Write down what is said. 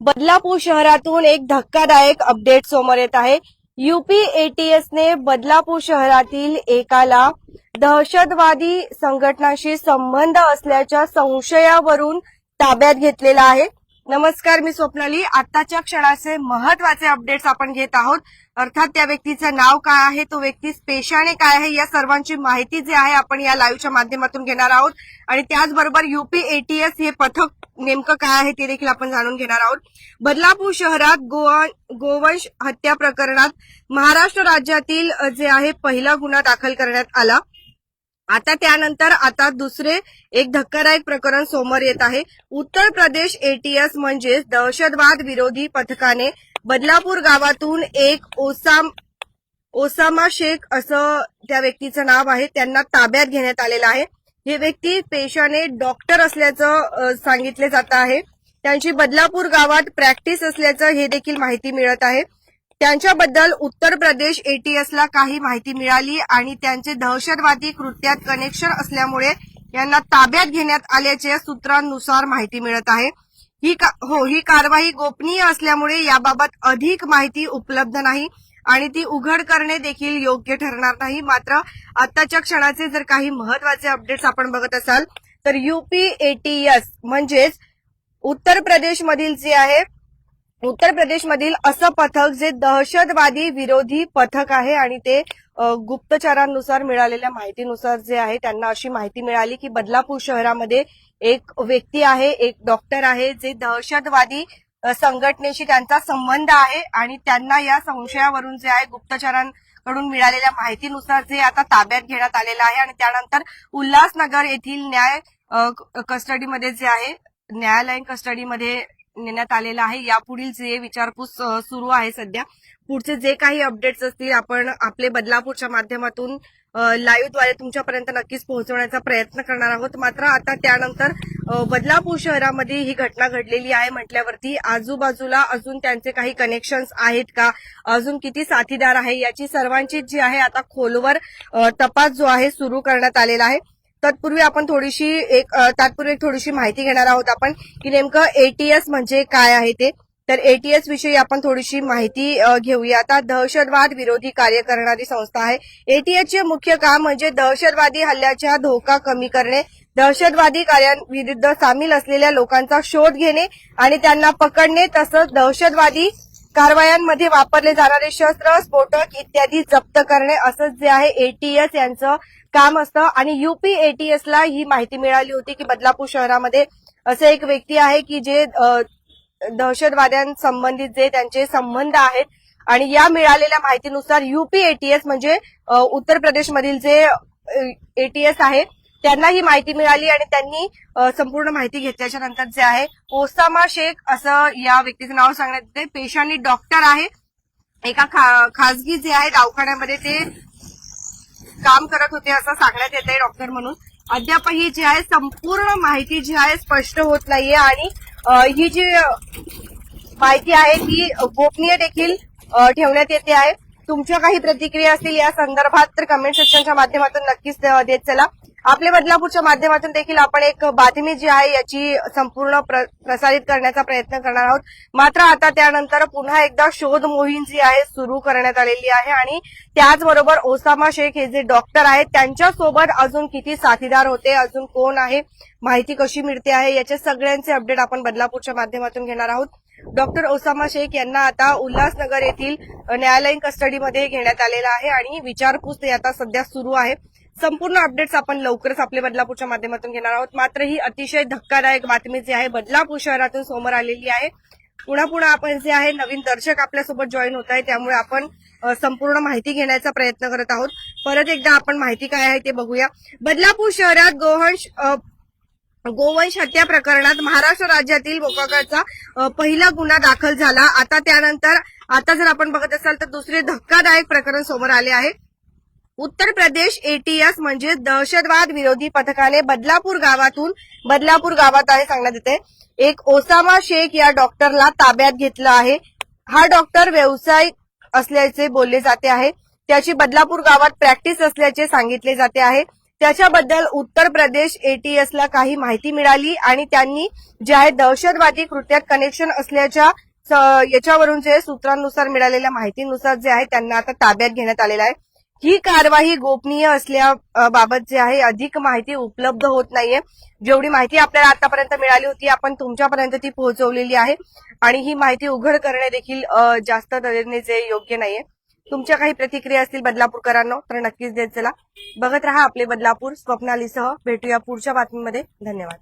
बदलापूर शहरातून एक धक्कादायक अपडेट समोर येत आहे. युपी एटीएसने बदलापूर शहरातील एकाला दहशतवादी संघटनाशी संबंध असल्याच्या संशयावरून ताब्यात घेतलेला आहे. नमस्कार मी स्वप्नाली. आताच्या क्षणाचे महत्त्वाचे अपडेट्स आपण घेत आहोत. अर्थात त्या व्यक्तीचं नाव काय आहे तो व्यक्ती पेशाने काय आहे या सर्वांची माहिती जी आहे आपण या लाईव्हच्या माध्यमातून घेणार आहोत. आणि त्याचबरोबर युपी एटीएस हे पथक नेमकं काय आहे ते देखील आपण जाणून घेणार आहोत. बदलापूर शहरात गोवा गोवंश हत्या प्रकरणात महाराष्ट्र राज्यातील जे आहे पहिला गुन्हा दाखल करण्यात आला. आता त्यानंतर आता दुसरे एक धक्कादायक प्रकरण समोर येत आहे. उत्तर प्रदेश एटीएस म्हणजेच दहशतवाद विरोधी पथकाने बदलापूर गावातून एक ओसाम ओसामा शेख असं त्या व्यक्तीचं नाव आहे. त्यांना ताब्यात घेण्यात आलेलं आहे. हे व्यक्ती पेशाने डॉक्टर असल्याचं सांगितले जात आहे. त्यांची बदलापूर गावात प्रॅक्टिस असल्याचं हे देखील माहिती मिळत आहे. त्यांच्याबद्दल उत्तर प्रदेश एटीएसला काही माहिती मिळाली आणि त्यांचे दहशतवादी कृत्यात कनेक्शन असल्यामुळे यांना ताब्यात घेण्यात आल्याच्या सूत्रांनुसार माहिती मिळत आहे. ही का- हो ही कारवाई गोपनीय असल्यामुळे याबाबत अधिक माहिती उपलब्ध नाही आणि ती उघड करणे देखील योग्य ठरणार नाही. मात्र आताच्या क्षणाचे जर काही महत्त्वाचे अपडेट्स आपण बघत असाल तर युपी एटीएस म्हणजेच उत्तर प्रदेशमधील जे आहे उत्तर प्रदेशमधील असं पथक जे दहशतवादी विरोधी पथक आहे आणि ते गुप्तचरांनुसार मिळालेल्या माहितीनुसार जे आहे त्यांना अशी माहिती मिळाली की बदलापूर शहरामध्ये एक व्यक्ती आहे एक डॉक्टर आहे जे दहशतवादी संघटनेशी त्यांचा संबंध आहे आणि त्यांना या संशयावरून जे आहे गुप्तचरांकडून मिळालेल्या माहितीनुसार जे आता ताब्यात घेण्यात आलेलं आहे आणि त्यानंतर उल्हासनगर येथील न्याय कस्टडीमध्ये जे आहे न्यायालयीन कस्टडीमध्ये नेण्यात आलेलं आहे. यापुढील जे विचारपूस सुरू आहे सध्या पुढचे जे काही अपडेट्स असतील आपण आपले बदलापूरच्या माध्यमातून लाईव्हद्वारे तुमच्यापर्यंत नक्कीच पोहोचवण्याचा प्रयत्न करणार आहोत. मात्र आता त्यानंतर बदलापूर शहरामध्ये ही घटना घडलेली आहे म्हटल्यावरती आजूबाजूला अजून त्यांचे काही कनेक्शन्स आहेत का? अजून किती साथीदार आहे? याची सर्वांची जी आहे आता खोलवर तपास जो आहे सुरू करण्यात आलेला आहे. तत्पूर्वी आपण थोडीशी एक तात्पूर्वी थोडीशी माहिती घेणार आहोत आपण की नेमकं एटीएस म्हणजे काय आहे ते. तर एटीएस विषयी आपण थोडीशी माहिती घेऊया. आता दहशतवाद विरोधी कार्य करणारी संस्था आहे. एटीएसचे मुख्य काम म्हणजे दहशतवादी हल्ल्याचा धोका कमी करणे दहशतवादी कार्यांविरुद्ध सामील असलेल्या लोकांचा शोध घेणे आणि त्यांना पकडणे तसंच दहशतवादी कारवायांमध्ये वापरले जाणारे शस्त्र स्फोटक इत्यादी जप्त करणे असंच जे आहे एटीएस यांचं काम असतं. आणि युपी एटीएसला ही माहिती मिळाली होती की बदलापूर शहरामध्ये असे एक व्यक्ती आहे की जे दहशतवाद्यांसंबंधित जे त्यांचे संबंध आहेत आणि या मिळालेल्या माहितीनुसार युपी एटीएस म्हणजे उत्तर प्रदेशमधील जे एटीएस आहे त्यांना ही माहिती मिळाली आणि त्यांनी संपूर्ण माहिती घेतल्याच्या नंतर जे आहे ओसामा शेख असं या व्यक्तीचं नाव सांगण्यात येते. पेशानी डॉक्टर आहे. एका खा- खासगी जे आहे दवाखान्यामध्ये ते काम करत होते असं सांगण्यात येत आहे डॉक्टर म्हणून. अद्यापही जी आहे संपूर्ण माहिती जी आहे स्पष्ट होत नाहीये आणि ही जी माहिती आहे ती गोपनीय देखील ठेवण्यात येते आहे. तुमच्या काही प्रतिक्रिया असतील या संदर्भात तर कमेंट सेक्शनच्या माध्यमातून नक्कीच देत चला. आपले बदलापूरच्या माध्यमातून देखील आपण एक बातमी जी आहे याची संपूर्ण प्र- प्रसारित करण्याचा प्रयत्न करणार आहोत. मात्र आता त्यानंतर पुन्हा एकदा शोध मोहीम जी आहे सुरू करण्यात आलेली आहे आणि त्याचबरोबर ओसामा शेख हे जे डॉक्टर आहेत त्यांच्यासोबत अजून किती साथीदार होते अजून कोण आहे माहिती कशी मिळते आहे याचे सगळ्यांचे अपडेट आपण बदलापूरच्या माध्यमातून घेणार आहोत. डॉक्टर ओसामा शेख यांना आता उल्हासनगर येथील न्यायालयीन कस्टडीमध्ये घेण्यात आलेलं आहे आणि विचारपूस ते आता सध्या सुरू आहे. संपूर्ण अपडेट्स आपण लवकरच आपले बदलापूरच्या माध्यमातून घेणार आहोत. मात्र ही अतिशय धक्कादायक बातमी जी आहे बदलापूर शहरातून समोर आलेली आहे. पुन्हा पुन्हा आपण जे आहे नवीन दर्शक आपल्यासोबत जॉईन होत आहे. त्यामुळे आपण संपूर्ण माहिती घेण्याचा प्रयत्न करत आहोत. परत एकदा आपण माहिती काय आहे ते बघूया. बदलापूर शहरात गोवंश गोवंश हत्या प्रकरणात महाराष्ट्र राज्यातील गोकाकाचा पहिला गुन्हा दाखल झाला. आता त्यानंतर आता जर आपण बघत असाल तर दुसरे धक्कादायक प्रकरण समोर आले आहे. उत्तर प्रदेश एटीएस म्हणजे दहशतवाद विरोधी पथकाने बदलापूर गावातून बदलापूर गावात आहे सांगण्यात येते. एक ओसामा शेख या डॉक्टरला ताब्यात घेतलं आहे. हा डॉक्टर व्यावसायिक असल्याचे बोलले जाते आहे. त्याची बदलापूर गावात प्रॅक्टिस असल्याचे सांगितले जाते आहे. त्याच्याबद्दल उत्तर प्रदेश एटीएस ला काही माहिती मिळाली आणि त्यांनी जे आहे दहशतवादी कृत्यात कनेक्शन असल्याच्या याच्यावरून जे सूत्रांनुसार मिळालेल्या माहितीनुसार जे आहे त्यांना आता ताब्यात घेण्यात आलेलं आहे. ही कारवाई गोपनीय असल्याबाबत जे आहे अधिक माहिती उपलब्ध होत नाहीये. जेवढी माहिती आपल्याला आतापर्यंत मिळाली होती आपण तुमच्यापर्यंत ती पोहोचवलेली आहे. आणि ही माहिती उघड करणे देखील जास्त तऱ्हेने जे योग्य नाहीये. तुमच्या काही प्रतिक्रिया असतील बदलापूरकरांनो तर नक्कीच देत चला. बघत राहा आपले बदलापूर स्वप्नालीसह. भेटूया पुढच्या बातमीमध्ये. धन्यवाद.